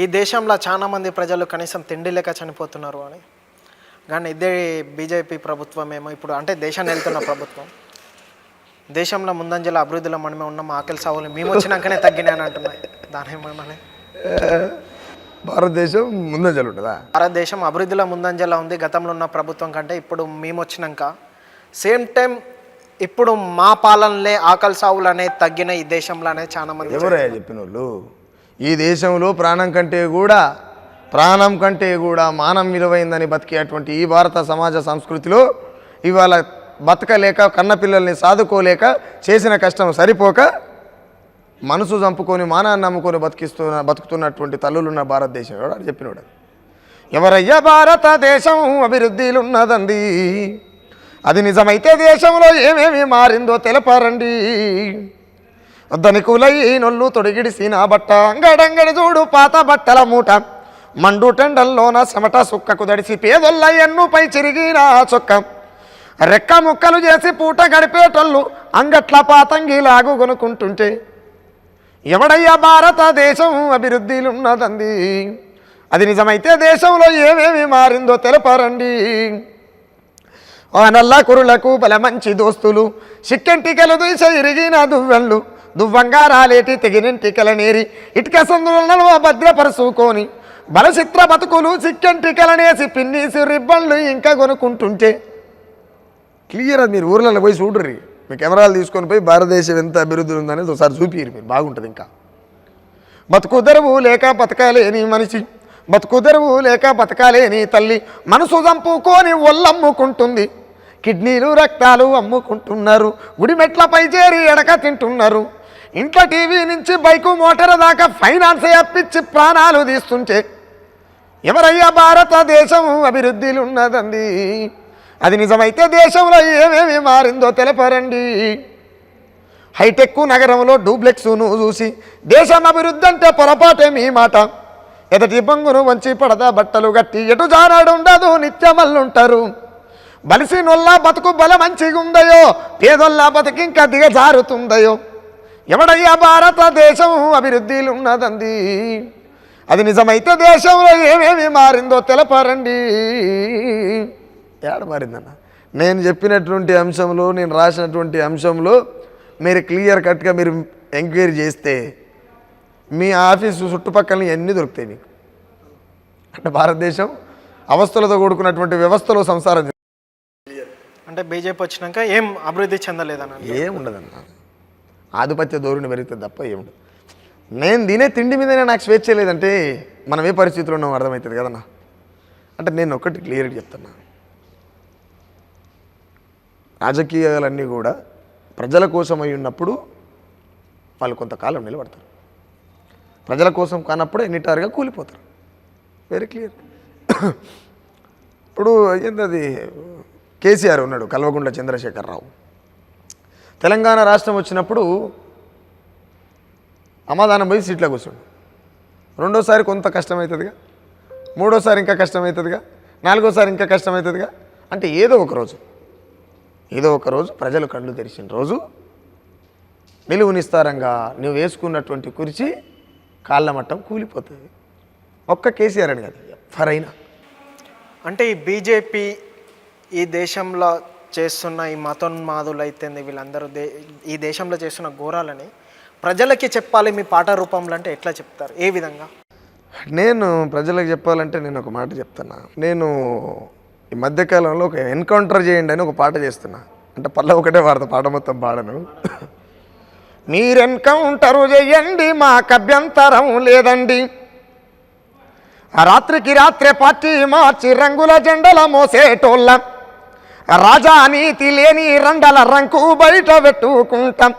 ఈ దేశంలో చాలా మంది ప్రజలు కనీసం తిండి లేక చనిపోతున్నారు అని. కానీ ఇదే బీజేపీ ప్రభుత్వం ఏమో ఇప్పుడు అంటే దేశాన్ని వెళ్తున్న ప్రభుత్వం. దేశంలో ముందంజల అభివృద్ధిలో మనమే ఉన్నాం ఆకలి సాగులు మేము వచ్చినాకనే తగ్గినాయని అంటున్నాయి. దాని ఏమని? భారతదేశం ముందంజలు ఉంటుందా? భారతదేశం అభివృద్ధిలో ముందంజలా ఉంది. గతంలో ఉన్న ప్రభుత్వం కంటే ఇప్పుడు మేము వచ్చినాక సేమ్ టైం ఇప్పుడు మా పాలనలే ఆకలి సాగులు అనేది తగ్గిన ఈ దేశంలో అనేది చాలా మంది ఎవరయ్యా చెప్పిన వాళ్ళు ఈ దేశంలో ప్రాణం కంటే కూడా ప్రాణం కంటే కూడా మానం విలువైందని బతికేటువంటి ఈ భారత సమాజ సంస్కృతిలో ఇవాళ బతకలేక కన్నపిల్లల్ని సాదుకోలేక చేసిన కష్టం సరిపోక మనసు చంపుకొని మానాన్ని నమ్ముకొని బతికిస్తున్న బతుకుతున్నటువంటి తల్లులున్న భారతదేశం. ఎవడు చెప్పినోడు? ఎవరయ్యా భారతదేశం అభివృద్ధిలున్నదండి. అది నిజమైతే దేశంలో ఏమేమి మారిందో తెలపారండి. ధనికులై నొల్లు తొడిగిడిసిన బట్ట అంగడంగడి చూడు పాత బట్టల మూట. మండు టెండల్లోన చెమట సుక్కకు దడిసి పేదొల్ల ఎన్నుపై చిరిగిన చొక్క. రెక్క ముక్కలు చేసి పూట గడిపేటోళ్ళు అంగట్ల పాతంగిలాగు కొనుక్కుంటుంటే ఎవడయ్యా భారతదేశం అభివృద్ధిలున్నదండి అది నిజమైతే దేశంలో ఏమేమి మారిందో తెలపరండి. ఆ నల్ల కురులకు బల మంచి దోస్తులు సిక్కెంటికలు దూస ఇరిగిన దువ్వెళ్ళు దువ్వంగా రాలేటి తెగినింటికల నేరి ఇటుక సందులను భద్రపరుచుకొని బలచిత్ర బతుకులు చిక్కంటికలనేసి పిన్నీసి రిబ్బన్లు ఇంకా కొనుక్కుంటుంటే క్లియర్ అది మీరు ఊర్లలో పోయి చూడరు మీ కెమెరాలు తీసుకొని పోయి భారతదేశం ఎంత అభివృద్ధి ఉందనేది ఒకసారి చూపిరు మీరు బాగుంటుంది ఇంకా. బతుకుదరువు లేక బతకాలేని మనిషి బతుకుదరువు లేక బతకాలేని తల్లి మనసు చంపుకొని ఒళ్ళమ్ముకుంటుంది. కిడ్నీలు రక్తాలు అమ్ముకుంటున్నారు గుడిమెట్లపై చేరి ఎడక తింటున్నారు. ఇంట్లో టీవీ నుంచి బైకు మోటార్ దాకా ఫైనాన్స్ అప్పించి ప్రాణాలు తీస్తుంటే ఎవరయ్యా భారతదేశం అభివృద్ధిలున్నదండి? అది నిజమైతే దేశంలో ఏమేమి మారిందో తెలపరండి. హైటెక్ నగరంలో డూప్లెక్స్ను చూసి దేశం అభివృద్ధి అంటే పొరపాటే మీ మాట. ఎదటి బంగును వంచి పడదా బట్టలు గట్టి ఎటు జానాడు ఉండదు నిత్యమల్లుంటారు. బలిసి నొల్లా బతుకు బల మంచిగుందయో పేదొల్లా బతికింకా దిగజారుతుందయో ఎవడయ్యా భారతదేశం అభివృద్ధిలు ఉన్నదండి అది నిజమైతే దేశంలో ఏమేమి మారిందో తెలపరండి. ఏడ మారిందన్న? నేను చెప్పినటువంటి అంశంలో నేను రాసినటువంటి అంశంలో మీరు క్లియర్ కట్గా మీరు ఎంక్వైరీ చేస్తే మీ ఆఫీసు చుట్టుపక్కల అన్నీ దొరుకుతాయి మీకు? అంటే భారతదేశం అవస్థలతో కూడుకున్నటువంటి వ్యవస్థలో సంసారం. అంటే బీజేపీ వచ్చినాక ఏం అభివృద్ధి చెందలేదన్న? ఏముండదన్న ఆధిపత్య ధోరణి పెరిగితే తప్ప ఏముండదు. నేను తినే తిండి మీదనే నాకు స్వేచ్ఛ లేదంటే మనం ఏ పరిస్థితిలో ఉన్నాం అర్థమవుతుంది కదన్నా? అంటే నేను ఒకటి క్లియర్గా చెప్తున్నా. రాజకీయాలన్నీ కూడా ప్రజల కోసం అయి ఉన్నప్పుడు వాళ్ళు కొంతకాలం నిలబడతారు. ప్రజల కోసం కానప్పుడు ఎన్నిటారుగా కూలిపోతారు. వెరీ క్లియర్ ఇప్పుడు ఏంటది కేసీఆర్ ఉన్నాడు కల్వకుంట్ల చంద్రశేఖరరావు. తెలంగాణ రాష్ట్రం వచ్చినప్పుడు అమాదానం పోయి సీట్లో కూర్చోండు. రెండోసారి కొంత కష్టమవుతుందిగా మూడోసారి ఇంకా కష్టమవుతుందిగా నాలుగోసారి ఇంకా కష్టమవుతుందిగా అంటే ఏదో ఒక రోజు ఏదో ఒక రోజు ప్రజలు కళ్ళు తెరిచిన రోజు నిలువు నిస్తారంగా నువ్వు వేసుకున్నటువంటి కురిచి కాళ్ళ మట్టం కూలిపోతుంది. ఒక్క కేసీఆర్ అని కాదు ఎవరైనా అంటే ఈ బీజేపీ ఈ దేశంలో చేస్తున్న ఈ మతోన్మాదులు అయితేంది వీళ్ళందరూ దే ఈ దేశంలో చేస్తున్న ఘోరాలని ప్రజలకి చెప్పాలి మీ పాట రూపంలో అంటే ఎట్లా చెప్తారు? ఏ విధంగా? నేను ప్రజలకు చెప్పాలంటే నేను ఒక మాట చెప్తున్నా. నేను ఈ మధ్యకాలంలో ఒక ఎన్కౌంటర్ చేయండి అని ఒక పాట చేస్తున్నా. అంటే పల్ల ఒకటే వాడతా పాట మొత్తం పాడను. మీరు ఎన్కౌంటరు చేయండి మాకు అభ్యంతరం లేదండి. ఆ రాత్రికి రాత్రే పార్టీ మార్చి రంగుల జెండల మోసేటోళ్ళ. రాజా నీతి లేని రండల రంకు బయట పెట్టుకుంటాం.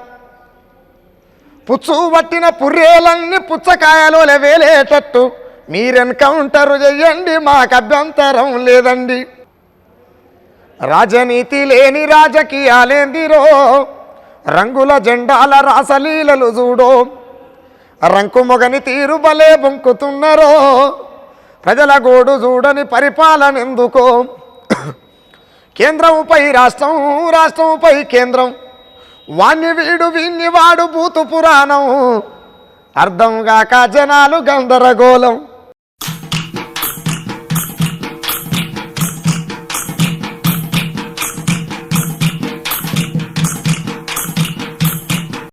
పుచ్చు పట్టిన పుర్రేలన్నీ పుచ్చకాయలోలే వేలేటట్టు మీరెన్కౌంటర్ చెయ్యండి మాకు అభ్యంతరం లేదండి. రాజనీతి లేని రాజకీయాలేందిరో? రంగుల జెండాల రాసలీలలు చూడో రంకు మొగని తీరు బలే బొంకుతున్నారో? ప్రజల గోడు చూడని పరిపాలన ఎందుకో కేంద్రంపై రాష్ట్రం రాష్ట్రంపై కేంద్రం. వాణ్ణి వీడు వీణ్ణి వాడు భూతు పురాణం. అర్థం కాక జనాలు గందరగోళం.